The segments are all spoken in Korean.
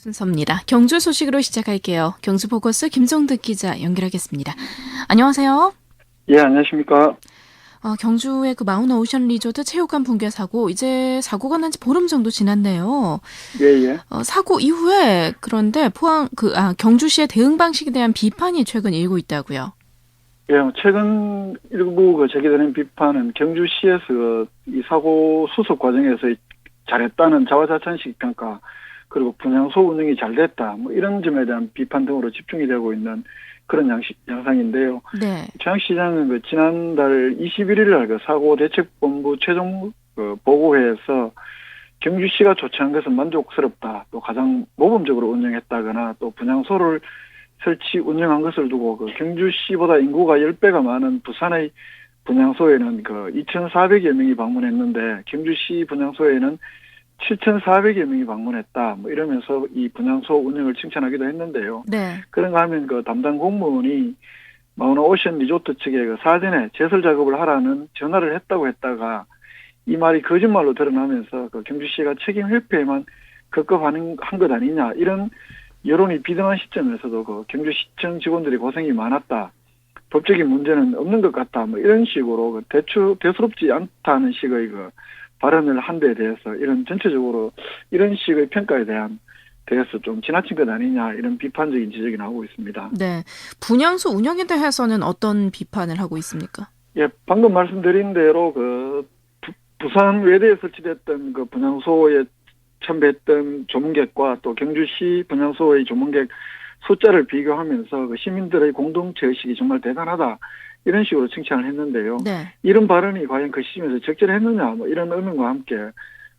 순서입니다. 경주 소식으로 시작할게요. 경주 포커스 김정득 기자 연결하겠습니다. 안녕하세요. 예, 안녕하십니까. 어, 경주의 그 마우나 오션 리조트 체육관 붕괴 사고 이제 사고가 난 지 보름 정도 지났네요. 예, 예. 어, 사고 이후에 그런데 포항 그 아, 경주시의 대응 방식에 대한 비판이 최근 일고 있다고요. 예, 최근 일부 그 제기되는 비판은 경주시에서 이 사고 수습 과정에서 잘했다는 자화자찬식 평가, 그리고 분향소 운영이 잘 됐다, 뭐 이런 점에 대한 비판 등으로 집중이 되고 있는 그런 양식, 양상인데요. 네. 최양 시장은 그 지난달 21일 날그 사고 대책본부 최종 그 보고회에서 경주시가 조치한 것은 만족스럽다. 또 가장 모범적으로 운영했다거나 또 분향소를 설치 운영한 것을 두고 그 경주시보다 인구가 10배가 많은 부산의 분향소에는 그 2,400여 명이 방문했는데 경주시 분향소에는 7,400여 명이 방문했다. 뭐 이러면서 이 분향소 운영을 칭찬하기도 했는데요. 네. 그런가 하면 그 담당 공무원이 마우나 오션 리조트 측에 그 사전에 제설 작업을 하라는 전화를 했다고 했다가 이 말이 거짓말로 드러나면서 그 경주시가 책임 회피에만 급급한 것 아니냐 이런 여론이 비등한 시점에서도 그 경주시청 직원들이 고생이 많았다. 법적인 문제는 없는 것 같다. 뭐 이런 식으로 그 대추 대수롭지 않다는 식의 그 발언을 한데 대해서 이런 전체적으로 이런 식의 평가에 대한 대해서 좀 지나친 것 아니냐 이런 비판적인 지적이 나오고 있습니다. 네. 분양소 운영에 대해서는 어떤 비판을 하고 있습니까? 예, 방금 말씀드린 대로 그 부- 부산 외대에 설치됐던 그 분향소에 참배했던 조문객과 또 경주시 분향소의 조문객 숫자를 비교하면서 그 시민들의 공동체 의식이 정말 대단하다 이런 식으로 칭찬을 했는데요. 네. 이런 발언이 과연 그 시점에서 적절했느냐 뭐 이런 의문과 함께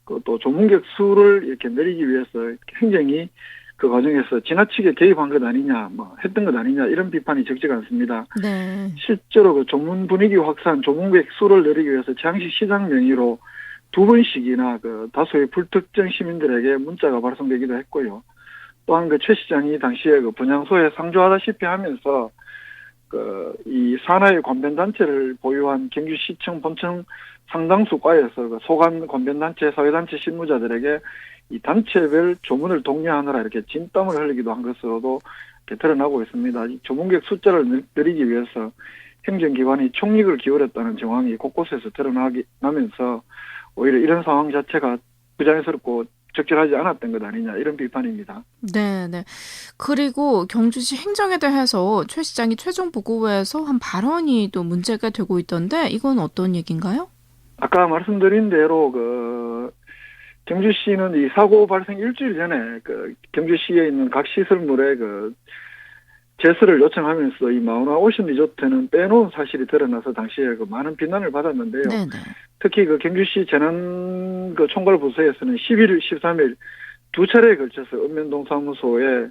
그또 조문객 수를 이렇게 늘리기 위해서 행정이 그 과정에서 지나치게 개입한 것 아니냐 뭐 했던 것 아니냐 이런 비판이 적지가 않습니다. 네. 실제로 그 조문 분위기 확산, 조문객 수를 늘리기 위해서 장시 시장 명의로 두 번씩이나 그 다수의 불특정 시민들에게 문자가 발송되기도 했고요. 또한 그 최 시장이 당시에 그 분향소에 상주하다시피 하면서 그이 산하의 관변 단체를 보유한 경주시청 본청 상당수 과에서 그 소관 관변 단체, 사회단체 실무자들에게 이 단체별 조문을 독려하느라 이렇게 진땀을 흘리기도 한 것으로도 드러나고 있습니다. 이 조문객 숫자를 늘- 늘리기 위해서 행정기관이 총력을 기울였다는 정황이 곳곳에서 드러나면서 오히려 이런 상황 자체가 부자연스럽고 적절하지 않았던 것 아니냐 이런 비판입니다. 네, 네. 그리고 경주시 행정에 대해서 최 시장이 최종 보고회에서 한 발언이 또 문제가 되고 있던데 이건 어떤 얘기인가요? 아까 말씀드린 대로 그 경주시는 이 사고 발생 일주일 전에 그 경주시에 있는 각 시설물에 그 제스를 요청하면서 이 마우나 오션 리조트는 빼놓은 사실이 드러나서 당시에 그 많은 비난을 받았는데요. 네, 네. 특히 그 경주시 재난 그 총괄 부서에서는 11일, 13일 두 차례에 걸쳐서 읍면동 사무소에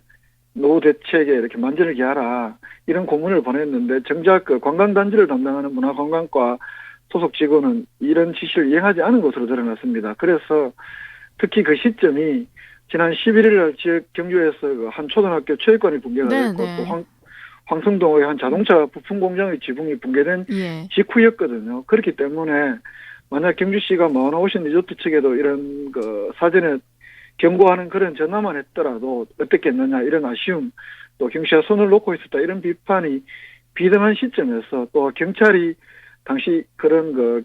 노후 대책에 이렇게 만전을 기하라 이런 공문을 보냈는데 정작 그 관광단지를 담당하는 문화관광과 소속 직원은 이런 지시를 이행하지 않은 것으로 드러났습니다. 그래서 특히 그 시점이 지난 11일 날 지역 경주에서 그 한 초등학교 체육관이 붕괴가 네, 됐고 네. 또 황, 황성동의 한 자동차 부품 공장의 지붕이 붕괴된 예. 직후였거든요. 그렇기 때문에 만약 경주시가 마우나 오신 리조트 측에도 이런 그 사전에 경고하는 그런 전화만 했더라도 어떻겠느냐 이런 아쉬움 또 경시가 손을 놓고 있었다 이런 비판이 비등한 시점에서 또 경찰이 당시 그런 그,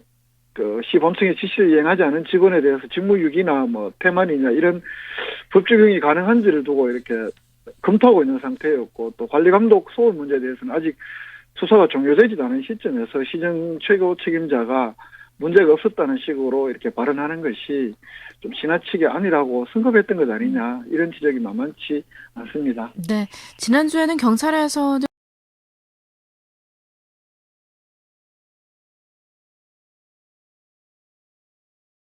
그 시범청의 지시를 이행하지 않은 직원에 대해서 직무유기나 뭐 태만이냐 이런 법 적용이 가능한지를 두고 이렇게 검토하고 있는 상태였고 또 관리감독 소홀 문제에 대해서는 아직 수사가 종료되지도 않은 시점에서 시정 최고 책임자가 문제가 없었다는 식으로 이렇게 발언하는 것이 좀 지나치게 아니라고 승급했던 것 아니냐 이런 지적이 만만치 않습니다. 네. 지난주에는 경찰에서는